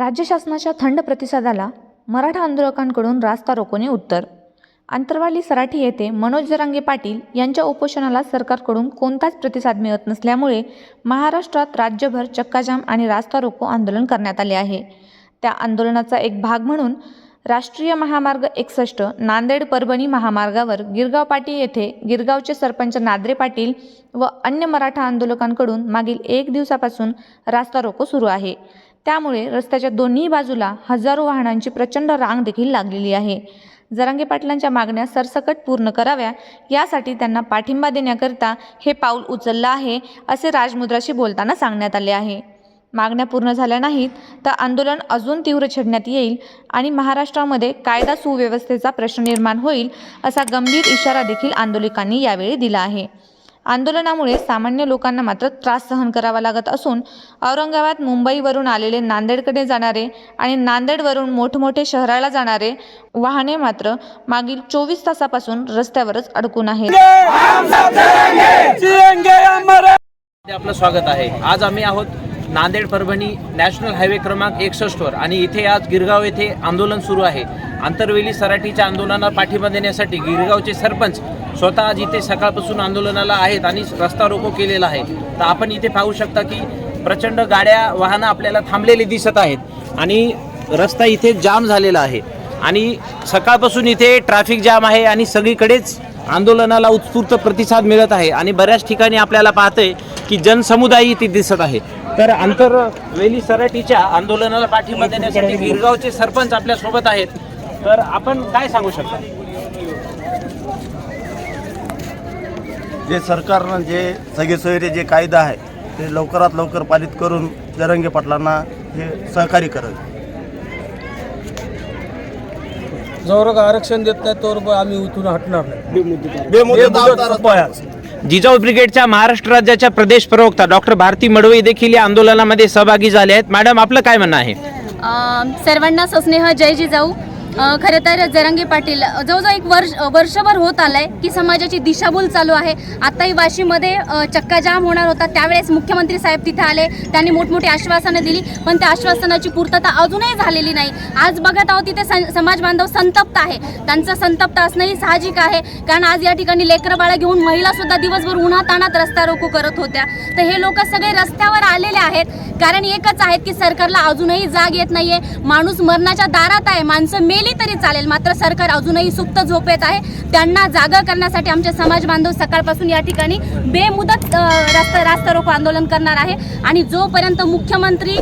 राज्य शासनाच्या थंड प्रतिसादाला मराठा आंदोलकांकडून रास्ता रोकोने उत्तर. आंतरवाली सराठी येथे मनोज जरांगे पाटील यांच्या उपोषणाला सरकारकडून कोणताच प्रतिसाद मिळत नसल्यामुळे महाराष्ट्रात राज्यभर चक्काजाम आणि रास्ता रोको आंदोलन करण्यात आले आहे. त्या आंदोलनाचा एक भाग म्हणून राष्ट्रीय महामार्ग एकसष्ट नांदेड परभणी महामार्गावर गिरगाव पाटी येथे गिरगावचे सरपंच नादरे पाटील व अन्य मराठा आंदोलकांकडून मागील एक दिवसापासून रास्ता रोको सुरू आहे. त्यामुळे रस्त्याच्या दोन्ही बाजूला हजारो वाहनांची प्रचंड रांग देखील लागलेली आहे. जरांगे पाटलांच्या मागण्या सरसकट पूर्ण कराव्या यासाठी त्यांना पाठिंबा देण्याकरिता हे पाऊल उचललं आहे असे राजमुद्राशी बोलताना सांगण्यात आले आहे. मागण्या पूर्ण झाल्या नाहीत तर आंदोलन अजून तीव्र छेडण्यात येईल आणि महाराष्ट्रामध्ये कायदा सुव्यवस्थेचा प्रश्न निर्माण होईल असा गंभीर इशारा देखील आंदोलकांनी यावेळी दिला आहे. आंदोलनामुळे सामान्य लोकांना मात्र त्रास सहन करावा लागत असून औरंगाबाद मुंबईवरून आलेले नांदेडकडे जाणारे आणि नांदेडवरून मोठमोठे शहराला जाणारे वाहने मात्र मागील चोवीस तासापासून रस्त्यावरच अडकून आहेत. आपलं स्वागत आहे. आज आम्ही आहोत नांदेड परभणी नॅशनल हायवे क्रमांक एकसष्टवर आणि इथे आज गिरगाव येथे आंदोलन सुरू आहे. आंतरवेली सराठीच्या आंदोलनाला पाठिंबा देण्यासाठी गिरगावचे सरपंच स्वतः आज इथे सकाळपासून आंदोलनाला आहेत आणि रस्ता रोको केलेला आहे. तर आपण इथे पाहू शकता की प्रचंड गाड्या वाहनं आपल्याला थांबलेले दिसत आहेत आणि रस्ता इथे जाम झालेला आहे. आणि सकाळपासून इथे ट्रॅफिक जाम आहे आणि सगळीकडेच आंदोलनाला उत्स्फूर्त प्रतिसाद मिळत आहे आणि बऱ्याच ठिकाणी आपल्याला पाहतोय की जनसमुदाय इथे दिसत आहे. तर आंतरवेली सराठीच्या आंदोलनाला पाठिंबा देण्यासाठी गिरगावचे सरपंच आपल्यासोबत आहेत. तर आपण काय सांगू शकता? जे सरकारनं जे सगळे सोयरे जे कायदा आहे ते लवकरात लवकर पालित करून जरंगे पाटलांना हे सहकार्य करत जोवर आरक्षण देत नाही तोवर आम्ही इथून हटणार नाही. बेमुदत जिजाऊ ब्रिगेडच्या महाराष्ट्र राज्याच्या प्रदेश प्रवक्ता डॉक्टर भारती मडवई देखील या आंदोलनामध्ये सहभागी झाले आहेत. मॅडम आपलं काय म्हणणं आहे? अ, सर्वांना सस्नेह जय जिजाऊ. खरं तर जरांगे पाटील जवळजवळ एक वर्ष वर्षभर होत आलंय की समाजाची दिशाभूल चालू आहे. आताही वाशीमध्ये चक्काजाम होणार होता. त्यावेळेस मुख्यमंत्री साहेब तिथे आले. त्यांनी मोठमोठी आश्वासनं दिली पण त्या आश्वासनाची पूर्तता अजूनही झालेली नाही. आज बघत आहोत तिथे सं- समाज बांधव संतप्त आहे. त्यांचं संतप्त असणंही साहजिक आहे. कारण आज या ठिकाणी लेकरं बाळा घेऊन महिला सुद्धा दिवसभर उन्हाताणात रस्ता रोको करत होत्या. तर हे लोक सगळे रस्त्यावर आलेले आहेत. कारण एकच आहेत की सरकारला अजूनही जाग येत नाहीये. माणूस मरणाच्या दारात आहे. माणसं मे केली तरी चालेल. मात्र सरकार अजूनही सुप्त झोपेत आहे. त्यांना जागा करण्यासाठी आमचे समाज बांधव सकाळपासून या ठिकाणी बेमुदत अ, रास्ता रास्ता रोको आंदोलन करणार आहे. आणि जोपर्यंत मुख्यमंत्री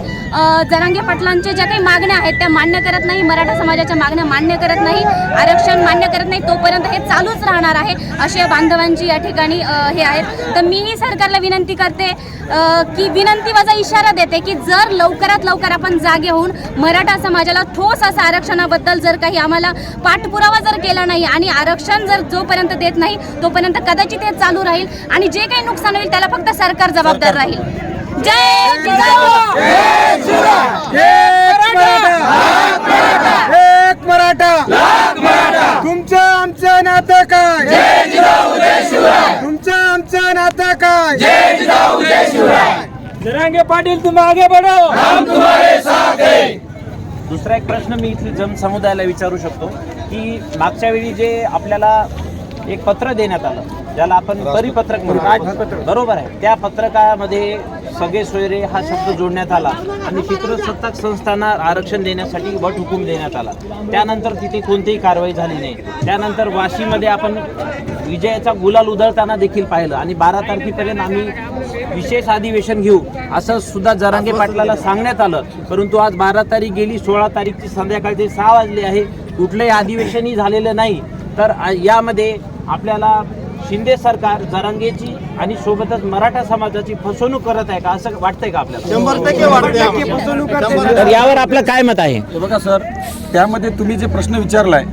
जरांगे पाटलांच्या ज्या काही मागण्या आहेत त्या मान्य करत नाही मराठा समाजाच्या मागण्या मान्य करत नाही आरक्षण मान्य करत नाही तोपर्यंत हे चालूच राहणार आहे असे बांधवांची या ठिकाणी हे आहेत. तर मीही सरकारला विनंती करते की विनंती वजा इशारा देते की जर लवकरात लवकर आपण जागे होऊन मराठा समाजाला ठोस असं आरक्षणाबद्दल जर काही आम्हाला पाठपुरावा जर केला नाही आणि आरक्षण जर जोपर्यंत देत नाही तोपर्यंत कदाचित हे चालू राहील आणि जे काही नुकसान होईल त्याला फक्त सरकार जबाबदार राहील. जय जिजाऊ एक मराठा! तुमचं आमचं नातं काय? तुमचं आमचं नातं काय? जरांगे पाटील तुम्ही आगे बढ़ो। दुसरा एक प्रश्न मी इथली जन समुदायाला विचारू शकतो की मागच्या वेळी जे आपल्याला एक पत्र देण्यात आलं ज्याला आपण परिपत्रक म्हणतो. बरोबर आहे. त्या पत्रकामध्ये सगळे सोयरे हा शब्द जोडण्यात आला आणि पितृसत्ताक संस्थांना आरक्षण देण्यासाठी वट हुकूम देण्यात आला. त्यानंतर तिथे कोणतीही कारवाई झाली नाही. त्यानंतर वाशीमध्ये आपण विजयाचा गुलाल उधळताना देखील पाहिलं आणि बारा तारखेपर्यंत आम्ही विशेष अधिवेशन घेऊ असं सुद्धा जरांगे पाटलाला सांगण्यात आलं. परंतु आज बारा तारीख गेली सोळा तारीखची संध्याकाळचे सहा वाजले आहे. कुठलंही अधिवेशनही झालेलं नाही. तर यामध्ये आपल्याला शिंदे सरकार जरांगेची आणि सोबतच मराठा समाजाची फसवणूक करत आहे का? असं वाटतंय का आपल्याला? शंभर टक्के वाढते तर यावर आपलं काय मत आहे? हे बघा सर त्यामध्ये तुम्ही जे प्रश्न विचारलाय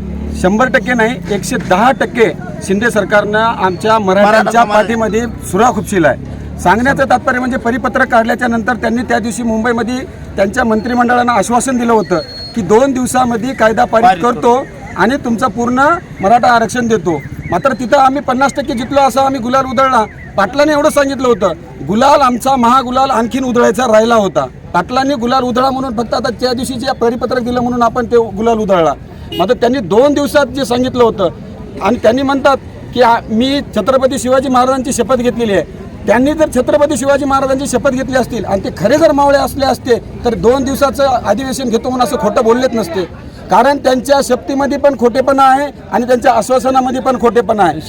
शंभर टक्के नाही एकशे दहा टक्के शिंदे सरकारनं आमच्या मराठ्यांच्या समाज- पाठीमध्ये सुरा खुपशील आहे. सांगण्याचं तात्पर्य म्हणजे परिपत्रक काढल्याच्या नंतर त्यांनी त्या दिवशी मुंबईमध्ये त्यांच्या मंत्रिमंडळानं आश्वासन दिलं होतं की दोन दिवसामध्ये कायदा पारित पारित करतो आणि तुमचं पूर्ण मराठा आरक्षण देतो. मात्र तिथं आम्ही पन्नास टक्के जिंकलो असं आम्ही गुलाल उधळला. पाटलाने एवढं सांगितलं होतं गुलाल आमचा महागुलाल आणखीन उधळायचा राहिला होता. पाटलांनी गुलाल उधळा म्हणून फक्त आता त्या दिवशी जे परिपत्रक दिलं म्हणून आपण ते गुलाल उधळला. मात्र त्यांनी दोन दिवसात जे सांगितलं होतं आणि त्यांनी म्हणतात की मी छत्रपती शिवाजी महाराजांची शपथ घेतलेली आहे. त्यांनी जर छत्रपती शिवाजी महाराजांची शपथ घेतली असतील आणि ते खरे जर मावळे असले असते तर दोन दिवसाचं अधिवेशन घेतो म्हणून असं खोटं बोललेच नसते. कारण त्यांच्या शक्तीमध्ये पण खोटेपणा आहे आणि त्यांच्या आश्वासनामध्ये पण खोटेपणा आहे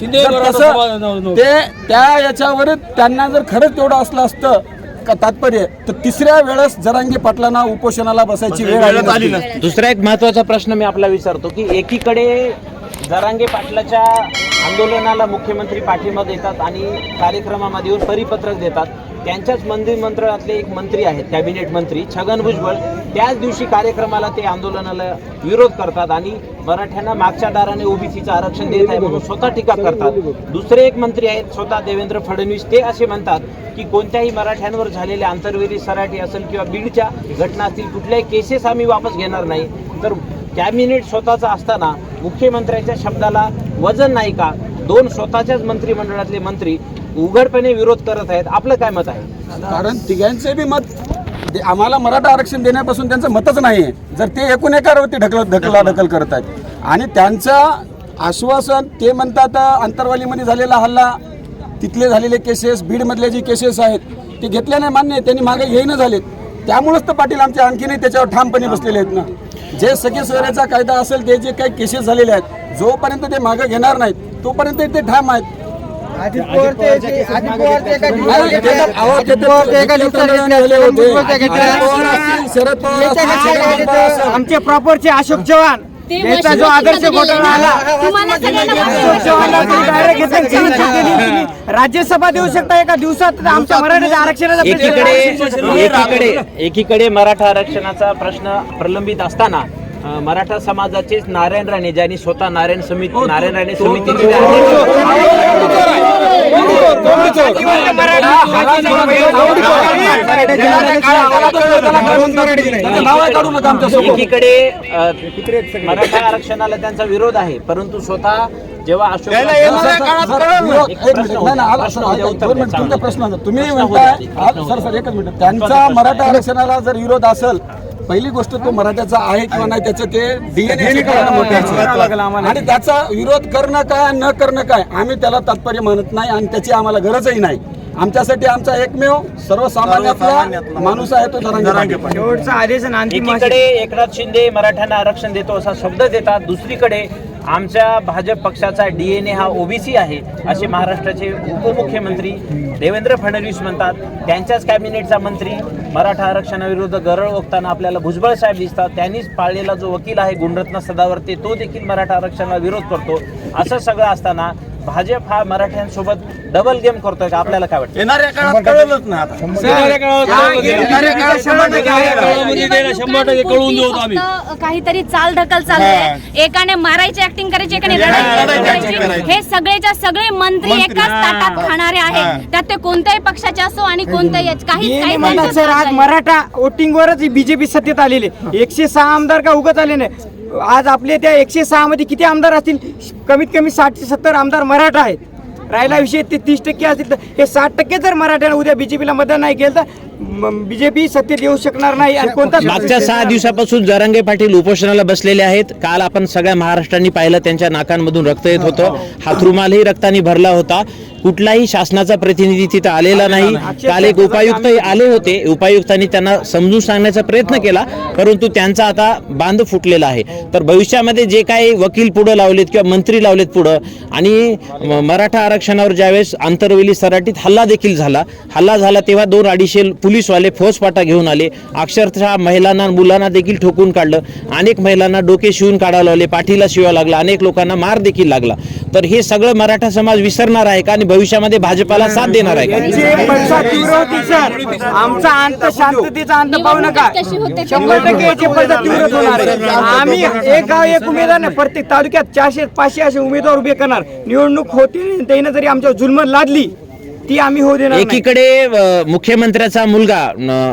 तसं. ते त्या याच्यावर त्यांना जर खरंच तेवढं असलं असतं का तात्पर्य तर तिसऱ्या वेळेस जरांगी पाटलांना उपोषणाला बसायची वेळ आली नसती. दुसरा एक महत्त्वाचा प्रश्न मी आपला विचारतो की एकीकडे जरांगे पाटलाच्या आंदोलनाला मुख्यमंत्री पाठिंबा देतात आणि कार्यक्रमामध्ये येऊन परिपत्रक देतात त्यांच्याच मंत्रिमंडळातले एक मंत्री आहेत कॅबिनेट मंत्री छगन भुजबळ. त्याच दिवशी कार्यक्रमाला ते आंदोलनाला विरोध करतात आणि मराठ्यांना मागच्या दाराने ओबीसीचं आरक्षण देत आहे म्हणून स्वतः टीका करतात. दुसरे एक मंत्री आहेत स्वतः देवेंद्र फडणवीस. ते असे म्हणतात की कोणत्याही मराठ्यांवर झालेले आंतरवेदी सराठी असेल किंवा बीडच्या घटना असतील कुठल्याही केसेस आम्ही वापस घेणार नाही. तर कॅबिनेट स्वतःचा असताना मुख्यमंत्र्यांच्या शब्दाला वजन नाही का? दोन स्वतःच्याच मंत्रिमंडळातले मंत्री उघडपणे विरोध करत आहेत. आपलं काय मत आहे? कारण तिघांचे बी मत आम्हाला मराठा आरक्षण देण्यापासून त्यांचं मतच नाही आहे जर ते एकूण एकावरती ढकल ढकला ढकल करत आहेत. आणि त्यांचं आश्वासन ते म्हणतात अंतरवालीमध्ये झालेला हल्ला तिथले झालेले केसेस बीडमधले जे केसेस आहेत ते घेतल्या नाही मान्य त्यांनी मागे येईन झालेत. त्यामुळेच तर पाटील आमचे आणखीनही त्याच्यावर ठामपणे बसलेले आहेत ना. जे सगळे सोयऱ्याचा कायदा असेल ते जे काही केसेस झालेले आहेत जोपर्यंत ते मागे घेणार नाहीत तोपर्यंत ते ठाम आहेत. अजित पवार ते अजित पवार ते एका नाही, ते तर- अहो, ते तर- पवार ते एका दिवसात ते तर झाले होते. घेतले. अजित पवार असतील, शरद पवार असतील, शरद पवार असतील. आमचे प्रॉपरचे अशोक चव्हाण ते याचा जो आदर्श घोटाळा. आला तुम्हाला सगळ्यांना माहिती अशोक आहे. चव्हाणला तुम्ही direct घेतलं, चर्चा केली तुम्ही. राज्यसभा देऊ शकता एका दिवसात तर आमच्या मराठ्याच्या आरक्षणाचा प्रश्न एकीकडे एकीकडे एकीकडे मराठा आरक्षणाचा प्रश्न प्रलंबित असताना मराठा समाजाचेच नारायण राणे ज्यांनी स्वतः नारायण समिती नारायण राणे समितीचे आमच्यासोबत. एकीकडे मराठा आरक्षणाला त्यांचा विरोध आहे परंतु स्वतः जेव्हा अशोक प्रश्न. तुम्ही म्हणताय सर सर एकच मिनिट. त्यांचा मराठा आरक्षणाला जर विरोध असेल पहिली गोष्ट तो मराठ्याचा आहे किंवा नाही त्याचं ते डीएनए आणि त्याचा विरोध करणं काय न करणं काय आम्ही त्याला तात्पर्य म्हणत नाही आणि त्याची आम्हाला गरजही नाही. आमच्यासाठी आमचा एकमेव सर्वसामान्यातला माणूस आहे तो. शेवटचा आदेश आणि अंतिम आदेश. एकीकडे एकनाथ शिंदे मराठ्यांना आरक्षण देतो असा शब्द देतात. दुसरीकडे आमच्या भाजप पक्षाचा डीएनए हा ओबीसी आहे असे महाराष्ट्राचे उपमुख्यमंत्री देवेंद्र फडणवीस म्हणतात. त्यांच्याच कॅबिनेटचा मंत्री मराठा आरक्षणाविरुद्ध गरळ ओकताना आपल्याला भुजबळ साहेब दिसतात. त्यांनीच पाळलेला जो वकील आहे गुणरत्न सदावर्ते तो देखील मराठा आरक्षणाला विरोध करतो. असं सगळं असताना भाजप हा मराठ्यांसोबत डबल गेम करतोय का? आपल्याला काय वाटतं? येणाऱ्या काळात कळलंच नाही आता. येणाऱ्या काळात येणाऱ्या काळात शंभर टक्के आहे. येणाऱ्या काळामध्ये त्याला. शंभर टक्के कळवून देऊ आम्ही. फक्त काहीतरी चाल ढकल चालू आहे. एकाने मारायची ऍक्टिंग करायची एकाने लढायची acting करायची. हे सगळेच्या सगळे मंत्री एकाच ताटात खाणारे आहेत. त्यात ते कोणत्याही पक्षाचे असो आणि कोणत्याही याच- काही काही म्हणतात सर आज. मराठा वोटिंगवरच बीजेपी सत्तेत आलेले एकशे सहा आमदार का उगत आले नाही? आज आपले त्या एकशे सहा मध्ये किती आमदार असतील? कमीत कमी साठ ते सत्तर आमदार मराठा आहेत. राहिला विषय ते तीस टक्के असतील तर हे साठ टक्के जर मराठ्याला उद्या बीजेपीला मतदान नाही केलं तर बीजेपी सत्तेत येऊ शकणार नाही आणि कोणता मागच्या सहा दिवसापासून जरांगे पाटील उपोषणाला बसलेले आहेत. काल आपण सगळ्या महाराष्ट्रांनी पाहिलं त्यांच्या नाकांमधून रक्त येत होतं. हातरुमालही रक्तानी भरला होता. कुठलाही शासनाचा प्रतिनिधी तिथं आलेला नाही. काल एक उपायुक्त आले होते. उपायुक्तांनी त्यांना समजून सांगण्याचा प्रयत्न केला परंतु त्यांचा आता बांध फुटलेला आहे. तर भविष्यामध्ये जे काही वकील पुढं लावलेत किंवा मंत्री लावलेत पुढं आणि मराठा आरक्षणावर ज्यावेळेस आंतरवेली सराटीत हल्ला देखील झाला हल्ला झाला तेव्हा दोन अडीचशे पोलीसवाले फौजपाटा घेऊन आले. अक्षरशः महिलांना मुलांना देखील ठोकून काढलं. अनेक महिलांना डोके शिवून काढायला लावले पाठीला शिवा लागला अनेक लोकांना मार देखील लागला. तर हे सगळं मराठा समाज विसरणार आहे का आणि भविष्यामध्ये भाजपाला साथ देणार आहे का? आमचा अंत शांततेचा अंत पाहू नका? शंभर टक्के याची पडसाद तीव्र होणार आहे. आम्ही एक गाव एक उमेदवार नाही प्रत्येक तालुक्यात चारशे पाचशे असे उमेदवार उभे करणार. निवडणूक होती त्याने जरी आमच्यावर जुलम लादली ती आम्ही होऊ देणार नाही. एकीकडे अ, मुख्यमंत्र्याचा मुलगा न,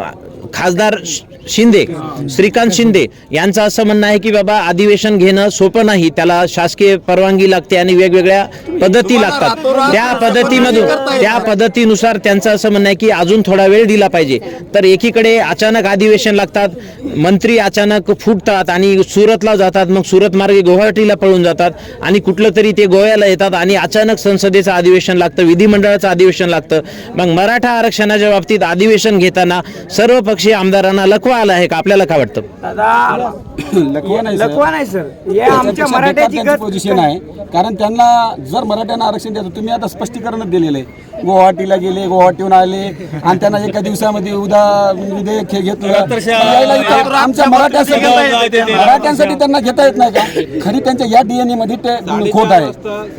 खासदार श- शिंदे श्रीकांत शिंदे यांचं असं म्हणणं आहे की बाबा अधिवेशन घेणं सोपं नाही. त्याला शासकीय परवानगी लागते आणि वेगवेगळ्या पद्धती लागतात. त्या पद्धतीमधून त्या पद्धतीनुसार त्यांचं असं म्हणणं आहे की अजून थोडा वेळ दिला पाहिजे. तर एकीकडे अचानक अधिवेशन लागतात मंत्री अचानक फुटतात आणि सुरतला जातात मग सुरत मार्गे गुवाहाटीला पळून जातात आणि कुठलं तरी ते गोव्याला येतात आणि अचानक संसदेचं अधिवेशन लागतं विधिमंडळाचं अधिवेशन लागतं. मग मराठा आरक्षणाच्या बाबतीत अधिवेशन घेताना सर्व पक्षीय आमदारांना लकवा आला आहे का? आपल्याला काय वाटतं? दादा लकवा नाही सर. लकवा नाही सर. हे आमच्या त्याच्यापेक्षा मराठ्याची गत पोझिशन आहे. कारण त्यांना जर मराठ्यांना आरक्षण द्यायचं तुम्ही आता स्पष्टीकरणच दिलेलं आहे. गुवाहाटीला गेले गुवाहाटीहून आले आणि त्यांना एका दिवसामध्ये उद्या विधेयक हे घेतलं यायला इथं आमच्या मराठ्यांसाठी मराठ्यांसाठी त्यांना घेता येत नाही का? खरी त्यांच्या या डीएनए मध्ये ते खोट आहे.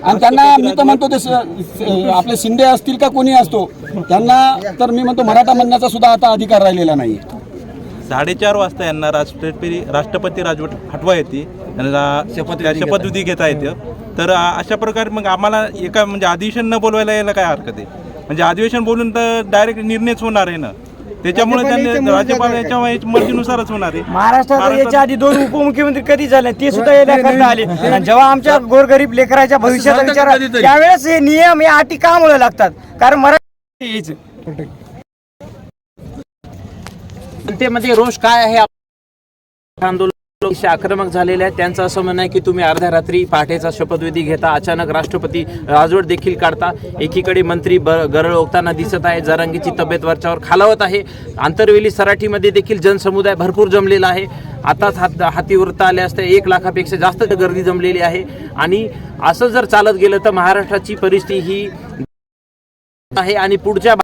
आणि त्यांना मी तर म्हणतो ते स- स- आपले शिंदे असतील का कोणी असतो? त्यांना तर मी म्हणतो मराठा म्हणण्याचा सुद्धा आता अधिकार राहिलेला नाही साडेचार वाजता यांना राष्ट्रपती राष्ट्रपती राजवट हटवा येते. त्यांना त्या शपथविधी घेता येते. तर अशा प्रकारे मग आम्हाला एका म्हणजे अधिवेशन न बोलवायला यायला काय हरकत आहे? म्हणजे अधिवेशन बोलून तर डायरेक्ट निर्णयच होणार आहे ना? त्याच्यामुळे त्यांनी राज्यपाल याच्या मर्जीनुसारच होणार आहे. महाराष्ट्रात याच्या आधी दोन उपमुख्यमंत्री कधी झाले? ते सुद्धा करता आले. आणि जेव्हा आमच्या गोरगरीब लेकराच्या भविष्याचा विचार. त्यावेळेस हे नियम या अटी का मुळे लागतात? कारण मराठी यायचं जनतेमध्ये रोष काय आहे? आंदोलन आक्रमक झालेले आहे त्यांचं असं म्हणणं आहे की तुम्ही अर्ध्या रात्री पहाटेचा शपथविधी घेता अचानक राष्ट्रपती राजवट देखील काढता. एकीकडे मंत्री ब गरळ ओकताना दिसत आहे. जरांगीची तब्येत वरच्यावर खालावत आहे. आंतरवेली सराठीमध्ये देखील जनसमुदाय भरपूर जमलेला आहे. आताच हात हाती वृत्त आले असते. एक लाखापेक्षा जास्त गर्दी जमलेली आहे. आणि असं जर चालत गेलं तर महाराष्ट्राची परिस्थिती ही आहे. आणि पुढच्या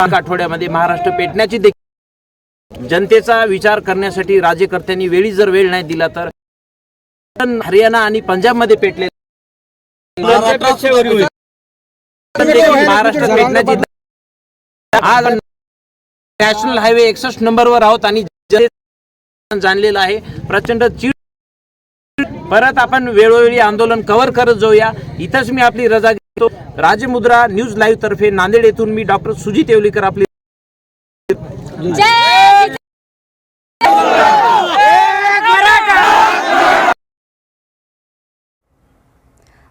आठवड्यामध्ये महाराष्ट्र पेटण्याची देखील जनतेचा विचार करण्यासाठी राज्यकर्त्यांनी वेळी जर वेळ नाही दिला तर हरियाणा आणि पंजाबमध्ये पेटले महाराष्ट्रात पेटण्याची आज नॅशनल हायवे एकसष्ट नंबरवर आहोत आणि जाणलेलं आहे. प्रचंड चीड परत आपण वेळोवेळी आंदोलन कव्हर करत जाऊया. इथंच मी आपली रजा घेतो. राजमुद्रा न्यूज लाईव्ह तर्फे नांदेड येथून मी डॉक्टर सुजित येवलीकर आपली